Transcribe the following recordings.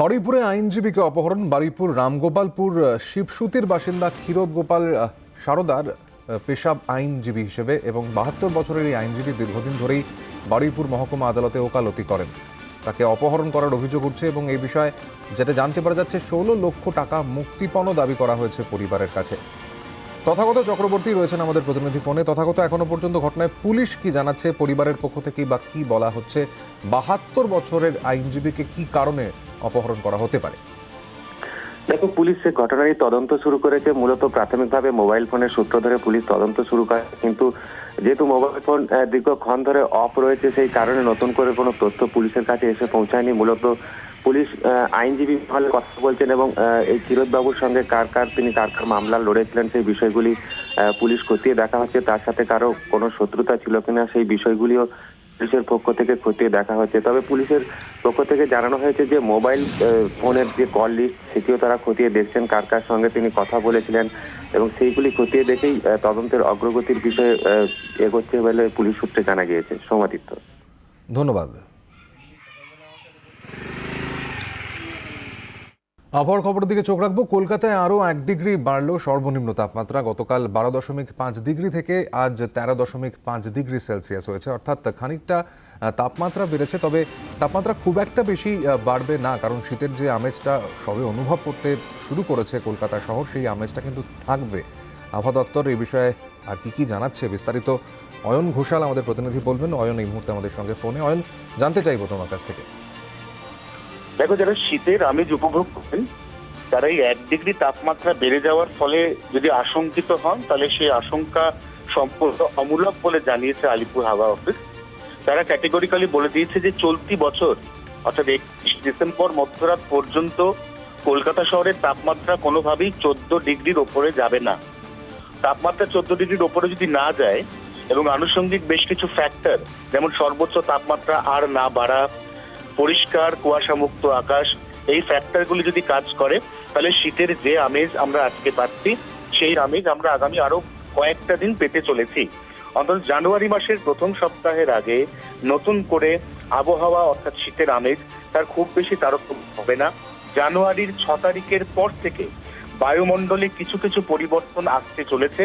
বারুইপুরে আইনজীবীকে অপহরণ, বারুইপুর রামগোপালপুর শিবসুতির বাসিন্দা ক্ষীরব গোপাল সারদার পেশাব আইনজীবী হিসেবে এবং বাহাত্তর বছরের এই আইনজীবী দীর্ঘদিন ধরেই বারুইপুর মহকুমা আদালতে ওকালতি করেন। তাকে অপহরণ করার অভিযোগ উঠছে এবং এই বিষয়ে যেটা জানতে পারা যাচ্ছে, ষোলো লক্ষ টাকা মুক্তিপণও দাবি করা হয়েছে পরিবারের কাছে। তথাগত চক্রবর্তী রয়েছেন আমাদের প্রতিনিধি ফোনে। তথাগত এখনও পর্যন্ত ঘটনায় পুলিশ কি জানাচ্ছে, পরিবারের পক্ষ থেকে বা কি বলা হচ্ছে? বাহাত্তর বছরের আইনজীবীকে কি কারণে অপহরণ করা হতে পারে? দেখো, পুলিশ সে ঘটনারই তদন্ত শুরু করেছে। মূলত প্রাথমিকভাবে মোবাইল ফোনের সূত্র ধরে পুলিশ তদন্ত শুরু করে। কিন্তু যেহেতু মোবাইল ফোন দীর্ঘক্ষণ ধরে অফ রয়েছে, সেই কারণে নতুন করে কোনো তথ্য পুলিশের কাছে এসে পৌঁছায়নি। মূলত পুলিশ আইনজীবী হলে কথা বলছেন এবং এই ক্ষীরোদ বাবুর সঙ্গে কার কার, তিনি কার কার মামলা লড়েছিলেন, সেই বিষয়গুলি পুলিশ খতিয়ে দেখা হচ্ছে। তার সাথে কারও কোনো শত্রুতা ছিল কিনা, সেই বিষয়গুলিও পুলিশের পক্ষ থেকে খতিয়ে দেখা হচ্ছে। তবে পুলিশের পক্ষ থেকে জানানো হয়েছে যে, মোবাইল ফোনের যে কল লিস্ট, সেটিও তারা খতিয়ে দেখছেন, কার কার সঙ্গে তিনি কথা বলেছিলেন এবং সেইগুলি খতিয়ে দেখেই তদন্তের অগ্রগতির বিষয়ে এগোচ্ছে বলে পুলিশ সূত্রে জানা গিয়েছে। সোমাদিত্য ধন্যবাদ। আবহাওয়ার খবরের দিকে চোখ রাখব। কলকাতায় আরও এক ডিগ্রি বাড়ল সর্বনিম্ন তাপমাত্রা। গতকাল বারো দশমিক পাঁচ ডিগ্রি থেকে আজ তেরো দশমিক পাঁচ ডিগ্রি সেলসিয়াস হয়েছে। অর্থাৎ খানিকটা তাপমাত্রা বেড়েছে। তবে তাপমাত্রা খুব একটা বেশি বাড়বে না। কারণ শীতের যে আমেজটা সবে অনুভব করতে শুরু করেছে কলকাতা শহর, সেই আমেজটা কিন্তু থাকবে। আবহাওয়া দপ্তর এই বিষয়ে আর কি কি জানাচ্ছে বিস্তারিত অয়ন ঘোষাল আমাদের প্রতিনিধি বলবেন। অয়ন এই মুহূর্তে আমাদের সঙ্গে ফোনে। অয়ন, জানতে চাইব তোমার কাছ থেকে। দেখো, যারা শীতের আমেজ উপভোগ করেন, তারা এই এক ডিগ্রি তাপমাত্রা বেড়ে যাওয়ার ফলে যদি আশঙ্কিত হন, তাহলে সেই আশঙ্কা সম্পূর্ণ অমূলক বলে জানিয়েছে আলিপুর হাওয়া অফিস। তারা ক্যাটেগরিক্যালি বলে দিয়েছে যে চলতি বছর, অর্থাৎ একত্রিশ ডিসেম্বর মধ্যরাত পর্যন্ত, কলকাতা শহরের তাপমাত্রা কোনোভাবেই চোদ্দ ডিগ্রির ওপরে যাবে না। তাপমাত্রা চোদ্দ ডিগ্রির ওপরে যদি না যায়, এবং আনুষঙ্গিক বেশ কিছু ফ্যাক্টর যেমন সর্বোচ্চ তাপমাত্রা আর না বাড়া পরিষ্কার, কুয়াশামুক্ত আকাশ, এই ফ্যাক্টরগুলি যদি কাজ করে, তাহলে শীতের যে আমেজ আমরা আজকে পাচ্ছি, সেই আমেজ আমরা আগামী আরও কয়েকটা দিন পেতে চলেছি। অন্তত জানুয়ারি মাসের প্রথম সপ্তাহের আগে নতুন করে আবহাওয়া, অর্থাৎ শীতের আমেজ, তার খুব বেশি তারতম্য হবে না। জানুয়ারির ছ তারিখের পর থেকে বায়ুমণ্ডলে কিছু কিছু পরিবর্তন আসতে চলেছে।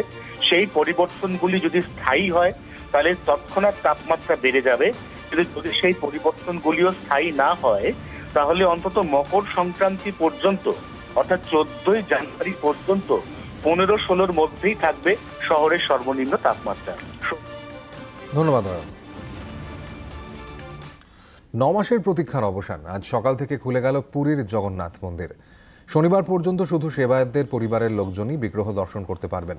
সেই পরিবর্তনগুলি যদি স্থায়ী হয়, তাহলে তৎক্ষণাৎ তাপমাত্রা বেড়ে যাবে। কিন্তু যদি সেই পরিবর্তনগুলিও স্থায়ী না হয়, তাহলে অন্তত মকর সংক্রান্তি পর্যন্ত, অর্থাৎ চোদ্দই জানুয়ারি পর্যন্ত পনেরো ষোলোর মধ্যেই থাকবে শহরের সর্বনিম্ন তাপমাত্রা। ধন্যবাদ ন মাসের প্রতীক্ষার অবসান। আজ সকাল থেকে খুলে গেল পুরীর জগন্নাথ মন্দির। শনিবার পর্যন্ত শুধু সেবায়তদের পরিবারের লোকজনই বিগ্রহ দর্শন করতে পারবেন।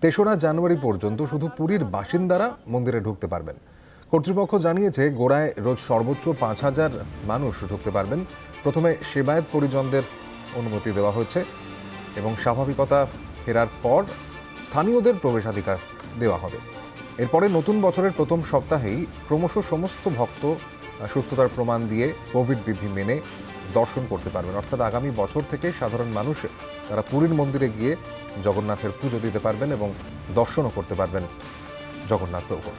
তেসরা জানুয়ারি পর্যন্ত শুধু পুরীর বাসিন্দারা মন্দিরে ঢুকতে পারবেন। কর্তৃপক্ষ জানিয়েছে, গোড়ায় রোজ সর্বোচ্চ পাঁচ হাজার মানুষ ঢুকতে পারবেন। প্রথমে সেবায়ত পরিজনদের অনুমতি দেওয়া হয়েছে এবং স্বাভাবিকতা ফেরার পর স্থানীয়দের প্রবেশাধিকার দেওয়া হবে। এরপরে নতুন বছরের প্রথম সপ্তাহেই ক্রমশ সমস্ত ভক্ত সুস্থতার প্রমাণ দিয়ে কোভিড বিধি মেনে দর্শন করতে পারবেন। অর্থাৎ আগামী বছর থেকে সাধারণ মানুষ তারা পুরীর মন্দিরে গিয়ে জগন্নাথের পুজো দিতে পারবেন এবং দর্শনও করতে পারবেন জগন্নাথ প্রভুর।